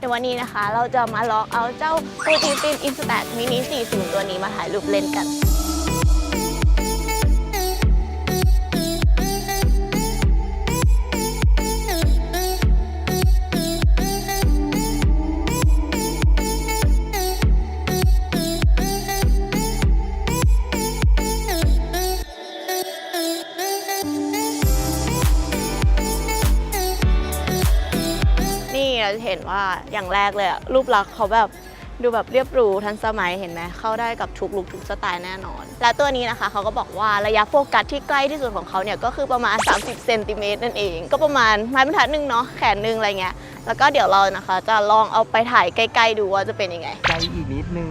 ในวันนี้นะคะเราจะมาลองเอาเจ้าโปรตีนอินสแตนมินิ40 ตัวนี้มาถ่ายรูปเล่นกัน จะเห็นว่าอย่างแรกเลยรูปลักษณ์เขาแบบดูแบบเรียบหรูทันสมัยเห็นไหมเข้าได้กับทุกลุคทุกสไตล์แน่นอน และตัวนี้นะคะเขาก็บอกว่าระยะโฟกัสที่ใกล้ที่สุดของเขาเนี่ยก็คือประมาณ 30เซนติเมตรนั่นเอง ก็ประมาณไม้บรรทัดหนึ่งเนาะแขนหนึ่งอะไรเงี้ยแล้วก็เดี๋ยวเรานะคะ จะลองเอาไปถ่ายใกล้ ๆ ดูว่าจะเป็นยังไงใจอีกนิดนึง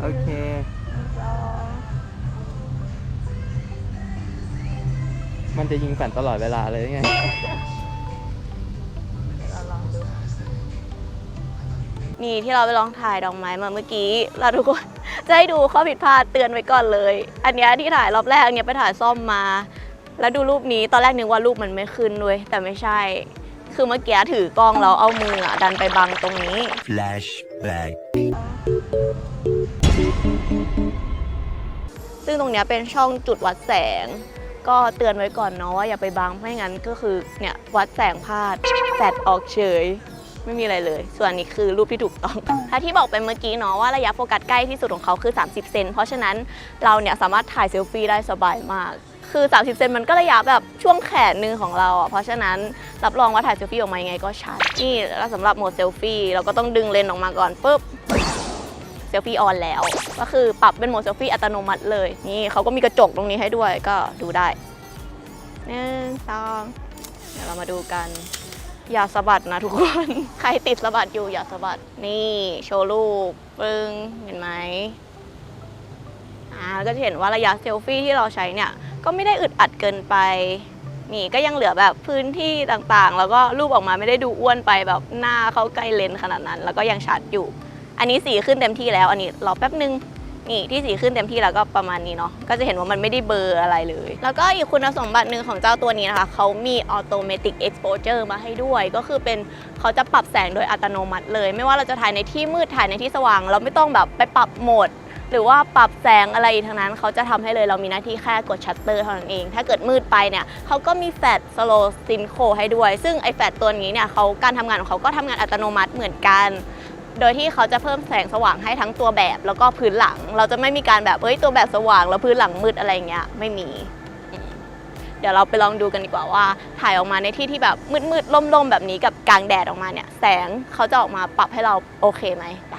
โอเคมันจะยิงแฟนตลอดเวลาเลยไง นี่ที่เราไปลองถ่ายดอกไม้มาเมื่อกี้ เราทุกคนจะให้ดูข้อผิดพลาดเตือนไว้ก่อนเลย อันเนี้ยที่ถ่ายรอบแรกเนี่ยไปถ่ายซ่อมมา แล้วดูรูปนี้ตอนแรกนึกว่ารูปมันไม่ขึ้นด้วย แต่ไม่ใช่ คือเมื่อกี้ถือกล้องแล้วเอามืออะดันไปบังตรงนี้ Flashback. ซึ่งตรงเนี้ยเป็นช่องจุดวัดแสง ก็เตือนไว้ก่อนเนาะว่าอย่าไปบังไม่งั้นก็คือเนี่ยวัดแสงพลาดแฟดออกเฉย ไม่มีอะไรเลย ส่วนนี้คือรูปที่ถูกต้องถ้าที่บอกไปเมื่อกี้เนาะว่าระยะโฟกัสใกล้ที่สุดของเขาคือ 30 เซน เพราะฉะนั้นเราเนี่ยสามารถถ่ายเซลฟี่ได้สบายมาก คือ 30 เซนมันก็ระยะแบบช่วงแขนหนึ่งของเราอะ เพราะฉะนั้นรับรองว่าถ่ายเซลฟี่ออกมายังไงก็ชัด นี่แล้วสำหรับโหมดเซลฟี่เราก็ต้องดึงเลนส์ออกมาก่อนปุ๊บเซลฟี่ออนแล้ว ก็คือปรับเป็นโหมดเซลฟี่อัตโนมัติเลย นี่เขาก็มีกระจกตรงนี้ให้ด้วยก็ดูได้หนึ่งสองเดี๋ยวเรามาดูกัน อย่าสะบัดนะทุกคน ใครติดสะบัดอยู่อย่าสะบัด นี่โชว์รูปปึ้งเห็นไหมอ่าก็จะเห็นว่าระยะเซลฟี่ที่เราใช้เนี่ย ก็ไม่ได้อึดอัดเกินไป นี่ก็ยังเหลือแบบพื้นที่ต่างๆ แล้วก็รูปออกมาไม่ได้ดูอ้วนไปแบบหน้าเขาใกล้เลนขนาดนั้น แล้วก็ยังชัดอยู่ อันนี้สีขึ้นเต็มที่แล้ว อันนี้รอแป๊บนึง นี่ที่สีขึ้นเต็มที่แล้วก็ประมาณนี้เนาะก็จะเห็นว่ามันไม่ได้เบอร์อะไรเลย แล้วก็อีกคุณสมบัติหนึ่งของเจ้าตัวนี้นะคะเขามี automatic exposure มาให้ด้วย ก็คือเป็นเขาจะปรับแสงโดยอัตโนมัติเลย ไม่ว่าเราจะถ่ายในที่มืดถ่ายในที่สว่าง เราไม่ต้องแบบไปปรับโหมดหรือว่าปรับแสงอะไรทั้งนั้นเขาจะทำให้เลยเรามีหน้าที่แค่กดชัตเตอร์เท่านั้นเอง ถ้าเกิดมืดไปเนี่ยเขาก็มีแฟลชสโลซินโคให้ด้วย ซึ่งไอแฟลชตัวนี้เนี่ยเขาการทำงานของเขาก็ทำงานอัตโนมัติเหมือนกัน โดยที่เขาจะเพิ่มแสงสว่างให้ทั้งตัวแบบแล้วก็พื้นหลัง เราจะไม่มีการแบบเอ้ยตัวแบบสว่างแล้วพื้นหลังมืดอะไรเงี้ยไม่มี เดี๋ยวเราไปลองดูกันดีกว่าว่า ถ่ายออกมาในที่ที่แบบมืดๆล่มๆแบบนี้กับกลางแดดออกมาเนี่ย แสงเขาจะออกมาปรับให้เราโอเคไหมไป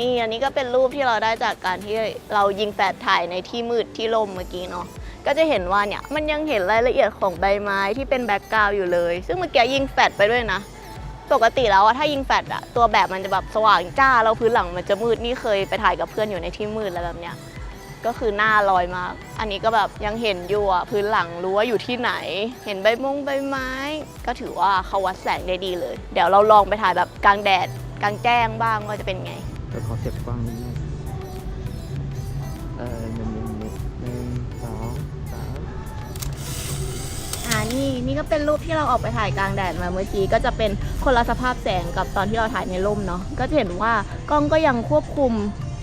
นี่อันนี้ก็เป็นรูปที่เราได้จากการที่เรายิงแฟลชถ่ายในที่มืดที่ลมเมื่อกี้เนาะก็จะเห็นว่าเนี่ยมันยังเห็นรายละเอียดของใบไม้ที่เป็นแบ็กกราวอยู่เลย ซึ่งเมื่อกี้ยิงแฟลชไปด้วยนะปกติแล้วอะถ้ายิงแฟลชอะตัวแบบมันจะแบบสว่างจ้าแล้วพื้นหลังมันจะมืดนี่เคยไปถ่ายกับเพื่อนอยู่ในที่มืดแล้วแบบเนี้ยก็คือหน้าลอยมาก อันนี้ก็แบบยังเห็นอยู่อะพื้นหลังรู้ว่าอยู่ที่ไหน เห็นใบมงใบไม้ ก็ถือว่าเขาวัดแสงได้ดีเลย เดี๋ยวเราลองไปถ่ายแบบกลางแดดกลางแจ้งบ้างว่าจะเป็นไง เดี๋ยวขอเก็บกว้างนิดนึงเออหนึ่งหนึ่งหนึ่งหนึ่งสองสามอ่านี่นี่ก็เป็นรูปที่เราออกไปถ่ายกลางแดดมาเมื่อกี้ก็จะเป็นคนละสภาพแสงกับตอนที่เราถ่ายในร่มเนาะก็จะเห็นว่ากล้องก็ยังควบคุม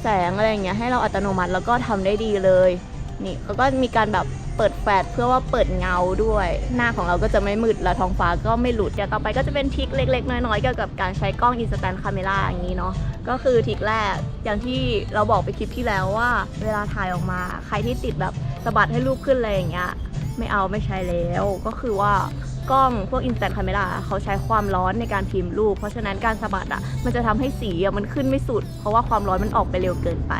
แสงอะไรอย่างเงี้ยให้เราอัตโนมัติแล้วก็ทำได้ดีเลย นี่เขาก็มีการแบบ เปิดแฟลชเพื่อว่าเปิดเงาด้วย หน้าของเราก็จะไม่มืดและท้องฟ้าก็ไม่หลุดเดี๋ยวต่อไปก็จะเป็นทริคเล็ก ๆ น้อยๆเกี่ยวกับการใช้กล้อง instant camera อย่างนี้เนาะก็คือทริคแรกอย่างที่เราบอกไปคลิปที่แล้วว่า เวลาถ่ายออกมาใครที่ติดแบบสะบัดให้รูปขึ้นอะไรอย่างเงี้ยไม่เอาไม่ใช้แล้วก็คือว่ากล้องพวก instant camera เขาใช้ความร้อนในการพิมพ์รูป เพราะฉะนั้นการสะบัดอะมันจะทำให้สีอะมันขึ้นไม่สุด เพราะว่าความร้อนมันออกไปเร็วเกินไป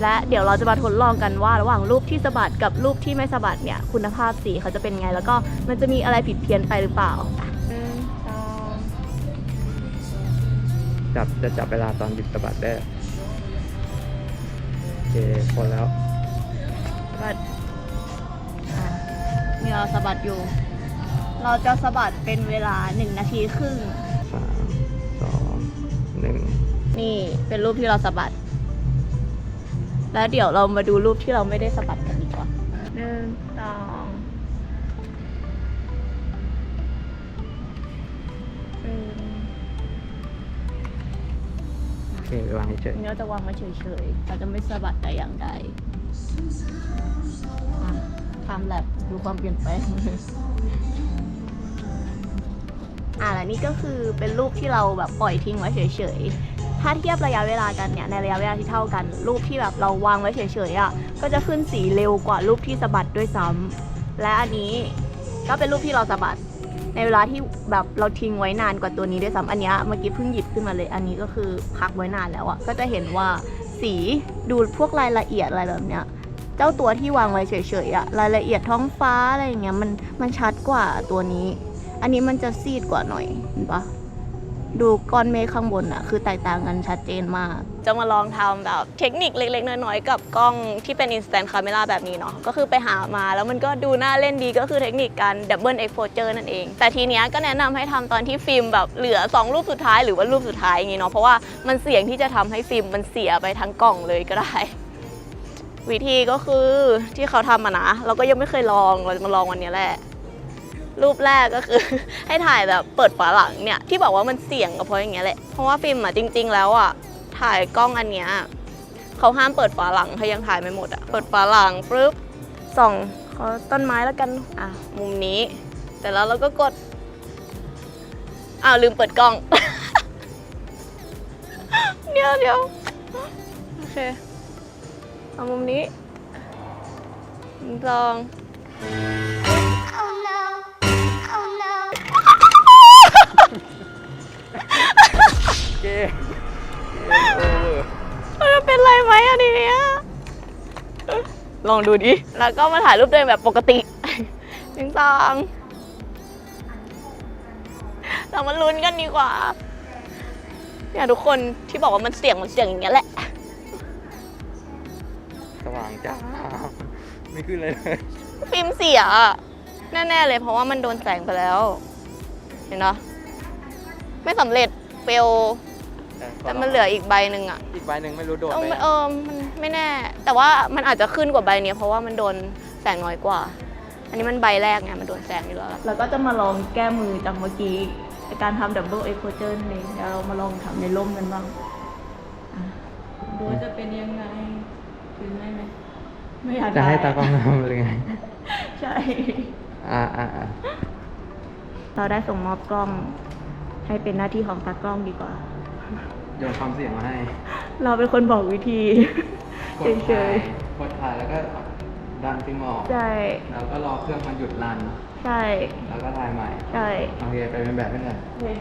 และเดี๋ยวเราจะมาทดลองกันว่าระหว่างรูปที่สะบัดกับรูปที่ไม่สะบัดเนี่ยคุณภาพสีเขาจะเป็นไง แล้วก็มันจะมีอะไรผิดเพี้ยนไปหรือเปล่าหนึ่งสองจับจะจับเวลาตอนหยุดสะบัดได้ โอเคพอแล้วสะบัดอะนี่เราสะบัดอยู่ เราจะสะบัดเป็นเวลาหนึ่งนาทีครึ่งสามสองหนึ่งนี่เป็นรูปที่เราสะบัด แล้วเดี๋ยวเรามาดูรูปที่เราไม่ได้สะบัดกันดีกว่าหนึ่งสองหนึ่งโอเควางเฉยอันนี้เราจะวางไว้เฉยๆเราจะไม่สะบัดแต่อย่างใดอะทำแลบดูความเปลี่ยนแปลงอะและนี่ก็คือเป็นรูปที่เราแบบปล่อยทิ้งไว้เฉยๆ ถ้าเทียบระยะเวลากันเนี่ยในระยะเวลาที่เท่ากัน รูปที่แบบเราวางไว้เฉยๆอะก็จะขึ้นสีเร็วกว่ารูปที่สะบัดด้วยซ้ำและอันนี้ก็เป็นรูปที่เราสะบัด ในเวลาที่แบบเราทิ้งไว้นานกว่าตัวนี้ด้วยซ้ำอันนี้เมื่อกี้เพิ่งหยิบขึ้นมาเลย อันนี้ก็คือพักไว้นานแล้วอะก็จะเห็นว่าสีดูพวกรายละเอียดอะไรแบบเนี้ยเจ้าตัวที่วางไว้เฉยๆอะรายละเอียดท้องฟ้าอะไรอย่างเงี้ยมันมันชัดกว่าตัวนี้ อันนี้มันจะซีดกว่าหน่อยเห็นปะ ดูก้อนเมฆข้างบนอะคือแตกต่างกันชัดเจนมาก จะมาลองทำแบบเทคนิคเล็ก ๆ น้อยๆ กับกล้องที่เป็น instant camera แบบนี้เนาะก็คือไปหามาแล้วมันก็ดูน่าเล่นดีก็คือเทคนิคการ double exposure นั่นเอง แต่ทีเนี้ยก็แนะนำให้ทำตอนที่ฟิล์มแบบเหลือ 2 รูปสุดท้ายหรือว่ารูปสุดท้ายอย่างงี้เนาะเพราะว่ามันเสี่ยงที่จะทำให้ฟิล์มมันเสียไปทั้งกล่องเลยก็ได้วิธีก็คือที่เขาทำมานะ เราก็ยังไม่เคยลองเราจะมาลองวันนี้แหละ รูปแรกก็คือ ให้ถ่ายแบบเปิดฝาหลังเนี่ยที่บอกว่ามันเสี่ยงก็เพราะอย่างเงี้ยแหละเพราะว่าฟิล์มอะจริง ๆ แล้วอะถ่ายกล้องอันเนี้ยเขาห้ามเปิดฝาหลังถ้ายังถ่ายไม่หมดอะเปิดฝาหลังปุ๊บส่องขอต้นไม้แล้วกันอะมุมนี้ แต่แล้วเราก็กดอ้าวลืมเปิดกล้องเดี๋ยวเดี๋ยวโอเคเอามุมนี้หนึ่งอง อันนี้เนี่ยลองดูดิ แล้วก็มาถ่ายรูปตัวเองแบบปกติหนึ่งสองเรามาลุ้นกันดีกว่า เนี่ยทุกคนที่บอกว่ามันเสี่ยงมันเสี่ยงอย่างเงี้ยแหละ สว่างจ้า ไม่ขึ้นเลยเลยฟิล์มเสียอะแน่ ๆ เลยเพราะว่ามันโดนแสงไปแล้ว เห็นเนาะไม่สำเร็จเฟล แต่มันเหลืออีกใบหนึ่งอะอีกใบหนึ่งไม่รู้โดนเออไหมมันเออมันไม่แน่ แต่ว่ามันอาจจะขึ้นกว่าใบเนี้ยเพราะว่ามันโดนแสงน้อยกว่า อันนี้มันใบแรกไงมันโดนแสงอยู่แล้ว แล้วก็จะมาลองแก้มือจากเมื่อกี้ในการทำดับเบิลเอ็กโพเจอร์นี่เองเดี๋ยวเรามาลองทำในร่มกันบ้างอะดูว่าจะเป็นยังไงถึงได้ไหมไม่อยากจะให้ถ่ตายกล้องทำหรือไงใช่ อ่าอ่าอ่าเราได้ส่งมอบกล้อง ให้เป็นหน้าที่ของตากล้องดีกว่า โยนความเสี่ยงมาให้เราเป็นคนบอกวิธี กดเฉถ่ายยกดถ่ายแล้วก็ดันฟิล์มออกๆใช่ แล้วก็รอเครื่องมันหยุดรัน ใช่ แล้วก็ถ่ายใหม่ ใช่ โอเค ไปเป็นแบบนี้เลย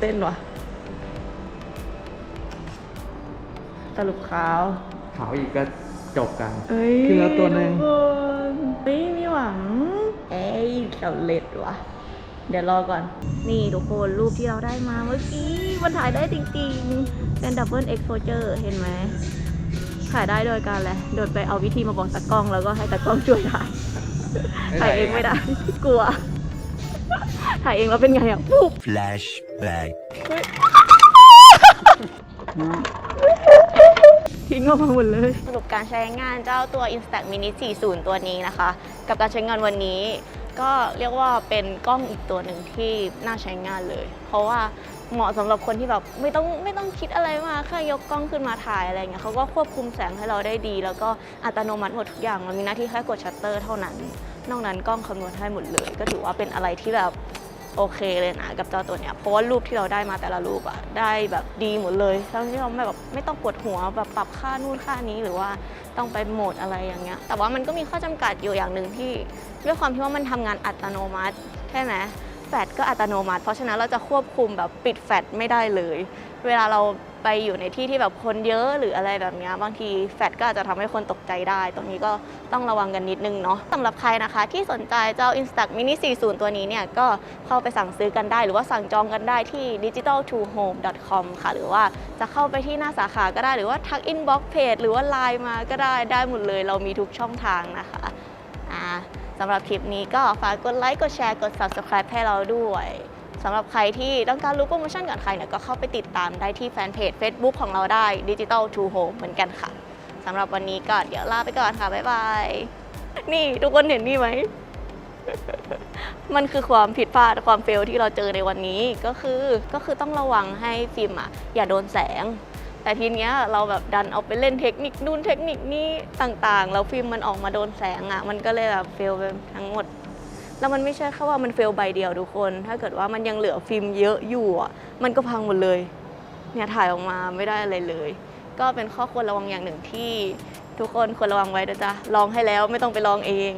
เต้นว่ะสรุปขาว ขาวอีกก็จบกันเอ้ยขึ้นแล้วตัวหนึ่งทุกคนเฮ้ยมีหวัง เอ้ยสำเร็จว่ะเดี๋ยวรอก่อน นี่ทุกคนรูปที่เราได้มาเมื่อกี้มันถ่ายได้จริงๆ เป็นดับเบิลเอ็กโพเจอร์เห็นไหมถ่ายได้โดยการอะไรโดดไปเอาวิธีมาบอกตากล้องแล้วก็ให้ตากล้องช่วยถ่ายถ่ายเองไม่ได้ กลัว ถ่ายเองแล้วเป็นไงอะปุ๊บ Flashback. ทิ้งออกมาหมดเลย สรุปการใช้งานเจ้าตัว Instax Mini 40 ตัวนี้นะคะ กับการใช้งานวันนี้ก็เรียกว่าเป็นกล้องอีกตัวหนึ่งที่น่าใช้งานเลย เพราะว่าเหมาะสำหรับคนที่แบบไม่ต้องไม่ต้องคิดอะไรมากแค่ยกกล้องขึ้นมาถ่ายอะไรเงี้ยเขาก็ควบคุมแสงให้เราได้ดี แล้วก็อัตโนมัติหมดทุกอย่างเรามีหน้าที่แค่กดชัตเตอร์เท่านั้น นอกนั้นกล้องคำนวณให้หมดเลย ก็ถือว่าเป็นอะไรที่แบบ โอเคเลยนะกับเจ้าตัวเนี้ยเพราะว่ารูปที่เราได้มาแต่ละรูปอะได้แบบดีหมดเลยทั้งที่เราไม่แบบไม่ต้องปวดหัวแบบปรับค่านู่นค่านี้หรือว่าต้องไปโหมดอะไรอย่างเงี้ยแต่ว่ามันก็มีข้อจำกัดอยู่อย่างหนึ่งที่ด้วยความที่ว่ามันทำงานอัตโนมัติใช่ไหมแฟลชก็อัตโนมัติ เพราะฉะนั้นเราจะควบคุมแบบปิดแฟลชไม่ได้เลย เวลาเรา ไปอยู่ในที่ที่แบบคนเยอะหรืออะไรแบบนี้บางทีแฟลชก็อาจจะทำให้คนตกใจได้ ตรงนี้ก็ต้องระวังกันนิดนึงเนาะสำหรับใครนะคะ ที่สนใจเจ้า Instax Mini 40 ตัวนี้เนี่ย ก็เข้าไปสั่งซื้อกันได้ หรือว่าสั่งจองกันได้ที่ digital2home.com ค่ะ หรือว่าจะเข้าไปที่หน้าสาขาก็ได้หรือว่าทัก inbox page หรือว่า Line มาก็ได้ได้หมดเลย เรามีทุกช่องทางนะคะอ่าสำหรับคลิปนี้ก็ฝากกดไลค์กดแชร์กด subscribe ให้เราด้วย สำหรับใครที่ต้องการรู้โปรโมชั่นก่อนใครเนี่ยก็เข้าไปติดตามได้ที่แฟนเพจ Facebook ของเราได้ Digital to Home เหมือนกันค่ะสำหรับวันนี้ก็เดี๋ยวลาไปก่อนค่ะ บ๊ายบาย นี่ทุกคนเห็นนี่ไหม มันคือความผิดพลาดความเฟลที่เราเจอในวันนี้ก็คือก็คือต้องระวังให้ฟิล์มอะอย่าโดนแสง แต่ทีเนี้ยเราแบบดันเอาไปเล่นเทคนิคนู่นเทคนิคนี้ต่างๆ แล้วฟิล์มมันออกมาโดนแสงอะมันก็เลยแบบเฟลไปทั้งหมด แล้วมันไม่ใช่แค่ว่ามันเฟลใบเดียวทุกคน ถ้าเกิดว่ามันยังเหลือฟิล์มเยอะอยู่อะมันก็พังหมดเลยเนี่ยถ่ายออกมาไม่ได้อะไรเลย ก็เป็นข้อควรระวังอย่างหนึ่งที่ ทุกคนควรระวังไว้นะจ๊ะลองให้แล้วไม่ต้องไปลองเอง